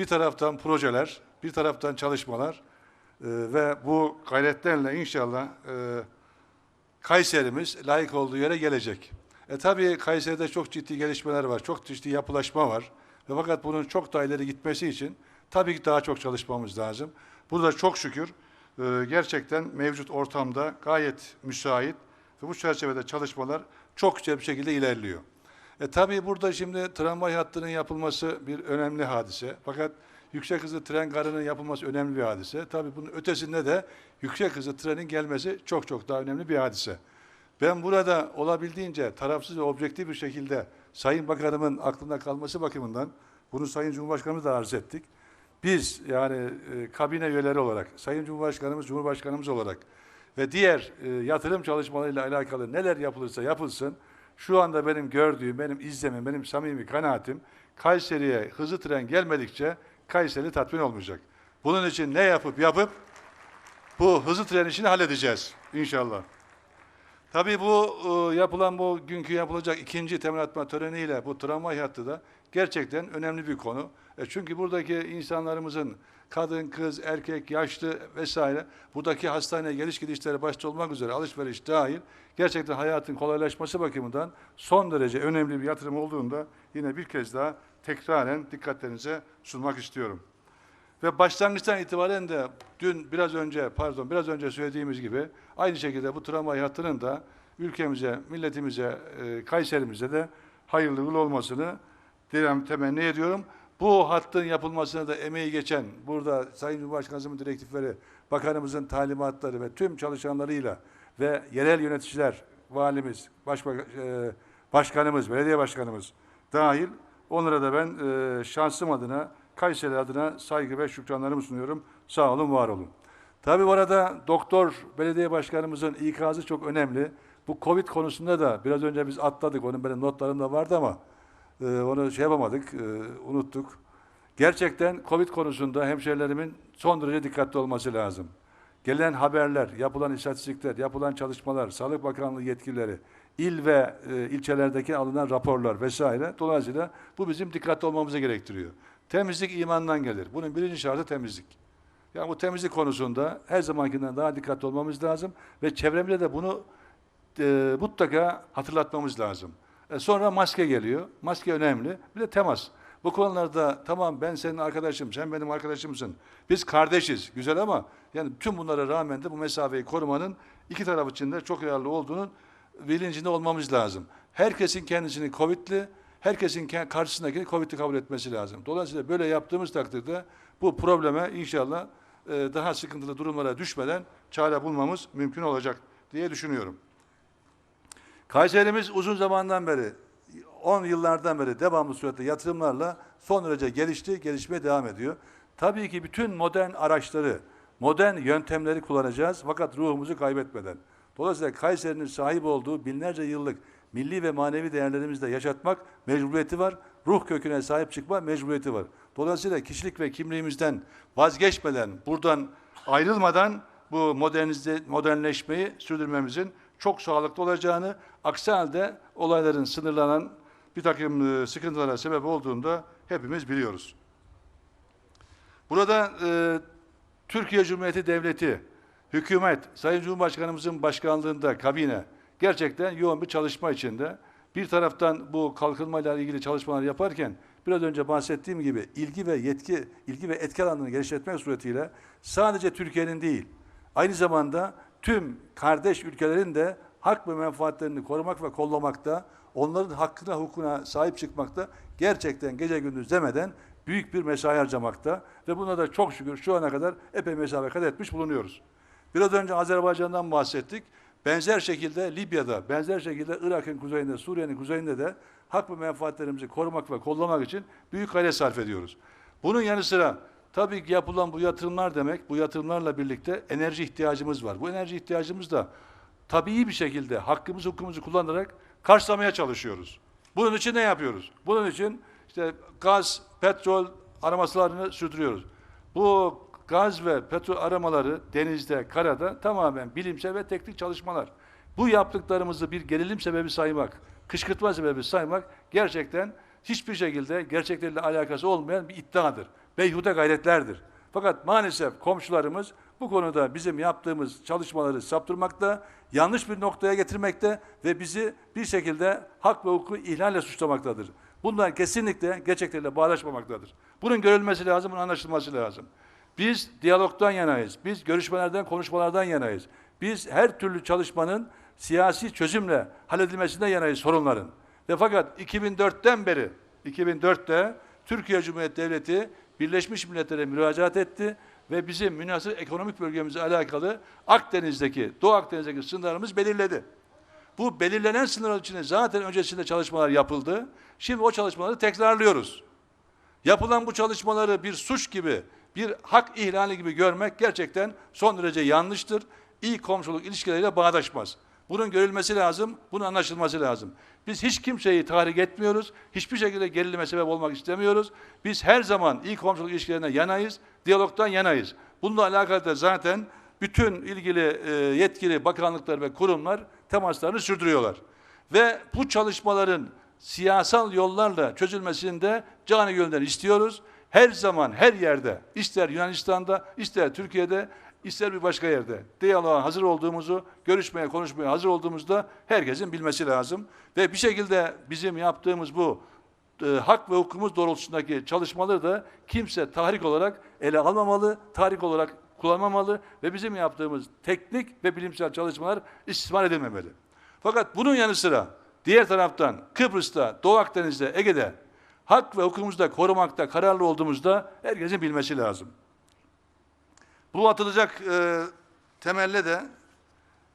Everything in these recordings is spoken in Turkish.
Bir taraftan projeler, bir taraftan çalışmalar e, ve bu gayretlerle inşallah e, Kayserimiz layık olduğu yere gelecek. E tabii Kayseri'de çok ciddi gelişmeler var, çok ciddi yapılaşma var. Ve fakat bunun çok daha ileri gitmesi için tabii ki daha çok çalışmamız lazım. Burada çok şükür e, gerçekten mevcut ortamda gayet müsait ve bu çerçevede çalışmalar çok güzel bir şekilde ilerliyor. E tabii burada şimdi tramvay hattının yapılması bir önemli hadise. Fakat yüksek hızlı tren garının yapılması önemli bir hadise. Tabii bunun ötesinde de yüksek hızlı trenin gelmesi çok çok daha önemli bir hadise. Ben burada olabildiğince tarafsız ve objektif bir şekilde Sayın Bakanımın aklında kalması bakımından bunu Sayın Cumhurbaşkanımız da arz ettik. Biz yani e, kabine üyeleri olarak, Sayın Cumhurbaşkanımız, Cumhurbaşkanımız olarak ve diğer e, yatırım çalışmalarıyla alakalı neler yapılırsa yapılsın, şu anda benim gördüğüm, benim izlemim, benim samimi kanaatim, Kayseri'ye hızlı tren gelmedikçe Kayseri tatmin olmayacak. Bunun için ne yapıp yapıp bu hızlı tren işini halledeceğiz inşallah. Tabii bu e, yapılan bu günkü yapılacak ikinci temel atma töreniyle bu tramvay hattı da gerçekten önemli bir konu. E çünkü buradaki insanlarımızın kadın, kız, erkek, yaşlı vesaire buradaki hastaneye geliş gidişleri başta olmak üzere alışveriş dahil gerçekten hayatın kolaylaşması bakımından son derece önemli bir yatırım olduğunda yine bir kez daha tekraren dikkatlerinize sunmak istiyorum. Ve başlangıçtan itibaren de dün biraz önce pardon biraz önce söylediğimiz gibi aynı şekilde bu tramvay hattının da ülkemize, milletimize, e, Kayserimize de hayırlı uğurlu olmasını dilerim, temenni ediyorum. Bu hattın yapılmasına da emeği geçen burada Sayın Cumhurbaşkanımızın direktifleri, bakanımızın talimatları ve tüm çalışanlarıyla ve yerel yöneticiler, valimiz, başbak e, başkanımız, belediye başkanımız dahil onlara da ben e, şansım adına Kayseri adına saygı ve şükranlarımı sunuyorum. Sağ olun, var olun. Tabii bu arada doktor belediye başkanımızın ikazı çok önemli. Bu Covid konusunda da biraz önce biz atladık. Onun benim notlarımda vardı ama e, onu şey yapamadık, e, unuttuk. Gerçekten Covid konusunda hemşerilerimin son derece dikkatli olması lazım. Gelen haberler, yapılan istatistikler, yapılan çalışmalar, Sağlık Bakanlığı yetkilileri, il ve e, ilçelerdeki alınan raporlar vesaire. Dolayısıyla bu bizim dikkatli olmamızı gerektiriyor. Temizlik imandan gelir. Bunun birinci şartı temizlik. Yani bu temizlik konusunda her zamankinden daha dikkatli olmamız lazım ve çevremizde de bunu e, mutlaka hatırlatmamız lazım. E, sonra maske geliyor. Maske önemli. Bir de temas. Bu konularda tamam ben senin arkadaşım, sen benim arkadaşımsın. Biz kardeşiz. Güzel ama yani tüm bunlara rağmen de bu mesafeyi korumanın iki taraf için de çok yararlı olduğunun bilincinde olmamız lazım. Herkesin kendisini Covid'li, herkesin ke- karşısındakini Covid'li kabul etmesi lazım. Dolayısıyla böyle yaptığımız takdirde bu probleme inşallah e, daha sıkıntılı durumlara düşmeden çare bulmamız mümkün olacak diye düşünüyorum. Kayserimiz uzun zamandan beri, 10 yıllardan beri devamlı surette yatırımlarla son derece gelişti, gelişmeye devam ediyor. Tabii ki bütün modern araçları, modern yöntemleri kullanacağız fakat ruhumuzu kaybetmeden. Dolayısıyla Kayseri'nin sahip olduğu binlerce yıllık milli ve manevi değerlerimizi de yaşatmak mecburiyeti var. Ruh köküne sahip çıkma mecburiyeti var. Dolayısıyla kişilik ve kimliğimizden vazgeçmeden, buradan ayrılmadan bu modernize, modernleşmeyi sürdürmemizin çok sağlıklı olacağını, aksi halde olayların sınırlanan bir takım e, sıkıntılara sebep olduğunda hepimiz biliyoruz. Burada e, Türkiye Cumhuriyeti Devleti, hükümet, Sayın Cumhurbaşkanımızın başkanlığında kabine gerçekten yoğun bir çalışma içinde. Bir taraftan bu kalkınmayla ilgili çalışmalar yaparken biraz önce bahsettiğim gibi ilgi ve yetki, ilgi ve etki alanını genişletmek suretiyle sadece Türkiye'nin değil, aynı zamanda tüm kardeş ülkelerin de hak ve menfaatlerini korumak ve kollamakta, onların hakkına, hukukuna sahip çıkmakta gerçekten gece gündüz demeden büyük bir mesai harcamakta ve buna da çok şükür şu ana kadar epey mesafe kat etmiş bulunuyoruz. Biraz önce Azerbaycan'dan bahsettik. Benzer şekilde Libya'da, benzer şekilde Irak'ın kuzeyinde, Suriye'nin kuzeyinde de hak ve menfaatlerimizi korumak ve kollamak için büyük gayret sarf ediyoruz. Bunun yanı sıra tabii ki yapılan bu yatırımlar demek, bu yatırımlarla birlikte enerji ihtiyacımız var. Bu enerji ihtiyacımız da tabii bir şekilde hakkımız, hukukumuzu kullanarak karşılamaya çalışıyoruz. Bunun için ne yapıyoruz? Bunun için işte gaz, petrol aramaslarını sürdürüyoruz. Bu gaz ve petrol aramaları denizde, karada tamamen bilimsel ve teknik çalışmalar. Bu yaptıklarımızı bir gerilim sebebi saymak, kışkırtma sebebi saymak gerçekten hiçbir şekilde gerçeklerle alakası olmayan bir iddiadır. beyhude gayretlerdir. Fakat maalesef komşularımız bu konuda bizim yaptığımız çalışmaları saptırmakta, yanlış bir noktaya getirmekte ve bizi bir şekilde hak ve hukuku ihlalle suçlamaktadır. Bunlar kesinlikle gerçeklerle bağdaşmamaktadır. Bunun görülmesi lazım, bunun anlaşılması lazım. Biz diyalogdan yanayız. Biz görüşmelerden, konuşmalardan yanayız. Biz her türlü çalışmanın siyasi çözümle halledilmesinde yanayız sorunların. Ve fakat 2004'ten beri, 2004'te Türkiye Cumhuriyeti Devleti Birleşmiş Milletler'e müracaat etti ve bizim münasır ekonomik bölgemizle alakalı Akdeniz'deki, Doğu Akdeniz'deki sınırlarımız belirledi. Bu belirlenen sınırlar içinde zaten öncesinde çalışmalar yapıldı. Şimdi o çalışmaları tekrarlıyoruz. Yapılan bu çalışmaları bir suç gibi, bir hak ihlali gibi görmek gerçekten son derece yanlıştır. İyi komşuluk ilişkileriyle bağdaşmaz. Bunun görülmesi lazım, bunun anlaşılması lazım. Biz hiç kimseyi tahrik etmiyoruz, hiçbir şekilde gerilime sebep olmak istemiyoruz. Biz her zaman iyi komşuluk ilişkilerine yanayız, diyalogtan yanayız. Bununla alakalı da zaten bütün ilgili e, yetkili bakanlıklar ve kurumlar temaslarını sürdürüyorlar. Ve bu çalışmaların siyasal yollarla çözülmesini de canı gönülden istiyoruz. Her zaman, her yerde, ister Yunanistan'da, ister Türkiye'de, ister bir başka yerde diyaloğa hazır olduğumuzu, görüşmeye, konuşmaya hazır olduğumuzda herkesin bilmesi lazım. Ve bir şekilde bizim yaptığımız bu e, hak ve hukukumuz doğrultusundaki çalışmaları da kimse tahrik olarak ele almamalı, tahrik olarak kullanmamalı ve bizim yaptığımız teknik ve bilimsel çalışmalar istismar edilmemeli. Fakat bunun yanı sıra diğer taraftan Kıbrıs'ta, Doğu Akdeniz'de, Ege'de hak ve hukukumuzu da korumakta kararlı olduğumuzda herkesin bilmesi lazım. Bu atılacak e, temelle de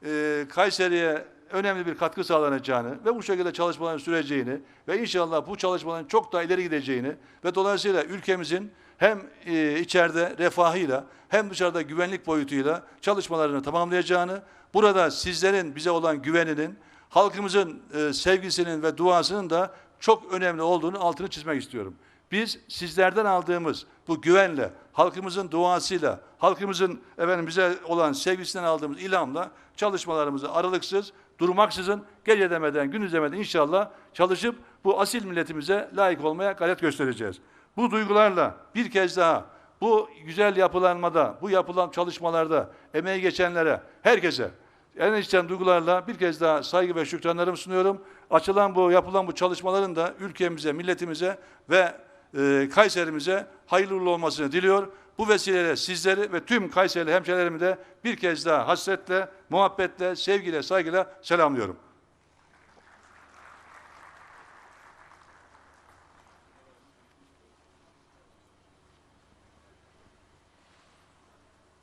e, Kayseri'ye önemli bir katkı sağlanacağını ve bu şekilde çalışmaların süreceğini ve inşallah bu çalışmaların çok daha ileri gideceğini ve dolayısıyla ülkemizin hem e, içeride refahıyla hem dışarıda güvenlik boyutuyla çalışmalarını tamamlayacağını, burada sizlerin bize olan güveninin, halkımızın e, sevgisinin ve duasının da çok önemli olduğunu altını çizmek istiyorum. Biz sizlerden aldığımız bu güvenle, halkımızın duasıyla, halkımızın efendim bize olan sevgisinden aldığımız ilhamla çalışmalarımızı aralıksız, durmaksızın, gece demeden, gündüz demeden inşallah çalışıp bu asil milletimize layık olmaya gayret göstereceğiz. Bu duygularla bir kez daha bu güzel yapılanmada, bu yapılan çalışmalarda emeği geçenlere, herkese en içten duygularla bir kez daha saygı ve şükranlarımı sunuyorum. Açılan bu, yapılan bu çalışmaların da ülkemize, milletimize ve e, Kayserimize hayırlı olmasını diliyor. Bu vesileyle sizleri ve tüm Kayserili hemşehrilerimi de bir kez daha hasretle, muhabbetle, sevgiyle, saygıyla selamlıyorum.